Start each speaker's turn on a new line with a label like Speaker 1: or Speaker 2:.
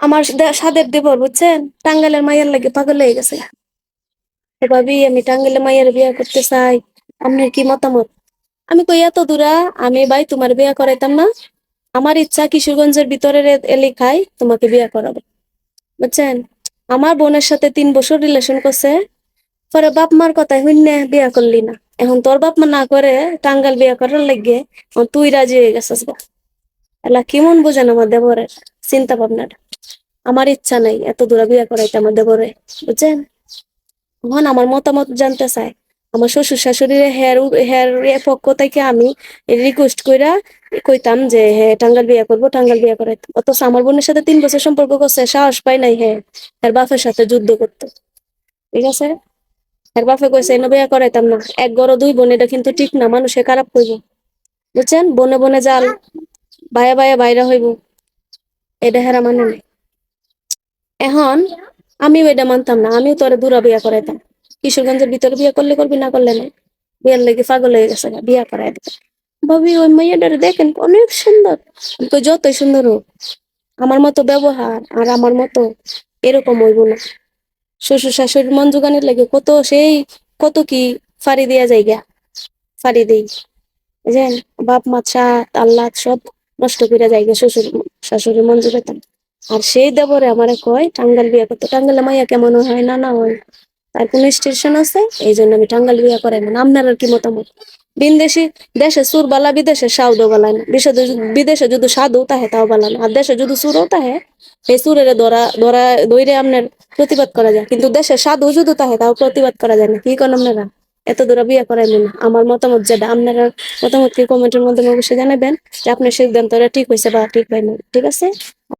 Speaker 1: আমার সাদের দেবর বুঝছেন? টাঙ্গালের মায়ের লাগে পাগল হয়ে গেছে। এভাবেই আমি টাঙ্গালের মায়ের বিয়া করতে চাই। আপনার কি মতামত? আমি কই, এত দূরা, আমি ভাই তোমার বিয়া করাইতাম না। আমার ইচ্ছা কিশোরগঞ্জের ভিতরের এ- এলাকায় তোমাকে বিয়া করাবো। বুঝছেন? আমার বোনের সাথে তিন বছর রিলেশন করছে। পরে বাপ মার কথায় হইনে বিয়ে করলি না। এখন তোর বাপ মা না করে টাঙ্গাল বিয়া করার লাগে তুই রাজি হয়ে গেছিস গা। এলা কেমন বোঝেন আমার দেবরের? চিন্তা ভাবনাটা আমার ইচ্ছা নাই এত দূরা বিয়ে করাইতে আমার দেবরে, বুঝছেন? এখন আমার মতামত জানতে চাই আমার শ্বশুর শাশুড়ির হেয়ার হেয়ার পক্ষ থেকে আমি রিকোয়েস্ট কইরা কইতাম যে হ্যাঁ টাঙ্গাল বিয়ে করব টাঙ্গাল বিয়ে করাইতাম অথচ আমার বোনের সাথে তিন বছর সম্পর্ক করছে, সাহস পাই নাই হ্যাঁ এর বাপের সাথে যুদ্ধ করতে। ঠিক আছে? এর বাপে কইছে, এনে বিয়ে করাইতাম না। এক গড় দুই বোন, এটা কিন্তু ঠিক না। মানুষে খারাপ কইব। বুঝছেন? বনে বনে জাল, বায়া বায়া বাইরা হইব। এটা হেরা মানে নাই। এখন আমিও এটা মানতাম না আমিও তোরে দূরা বিয়া করাইতাম। কিশোরগঞ্জের ভিতরে বিয়ে করলে করবি না করলে না বিয়ের লেগে পাগল হয়ে গেছে বিয়া করাই দিতে। ভাবি ওই মেয়েটারে দেখেন অনেক সুন্দর। কই, যতই সুন্দর হোক আমার মতো ব্যবহার আর আমার মতো এরকম হইব না। শ্বশুর শাশুড়ির মন জোগানের লাগে কত সেই কত কি ফাড়ি দিয়া যাইগা ফাড়ি দেই। বাপ মা সাত আল্লাহ সব নষ্ট করে যাইগা শ্বশুর শাশুড়ির মন জোগাতাম আর সেই দেবরে আমারে কয় টাঙ্গাল বিয়া করতে টাঙ্গালে মাইয়া কেমন হয় না না হয়? তার কোন স্টেশন আছে? এই জন্য আমি টাঙ্গাল বিয়া করাই না। আপনার আর কি মতামত? বিদেশি দেশে সুর বালা, বিদেশে সাউদও বালা না। বিদেশে বিদেশে যদি সাধু তাহে, তাও বালা না। আর দেশে যদি সুরও তাহে, এই সুরের ধরা ধরা দইরে আপনার প্রতিবাদ করা যায়। কিন্তু দেশে সাধু যদি তাহে, তাও প্রতিবাদ করা যায় না। কি করেন আপনারা? এত দূরে বিয়ে করাইবেন না। আমার মতামত যেটা, আপনারা মতামত কি কমেন্টের মধ্যে অবশ্যই জানাবেন যে আপনার সিদ্ধান্তটা ঠিক হয়েছে বা ঠিক হয়নি। ঠিক আছে?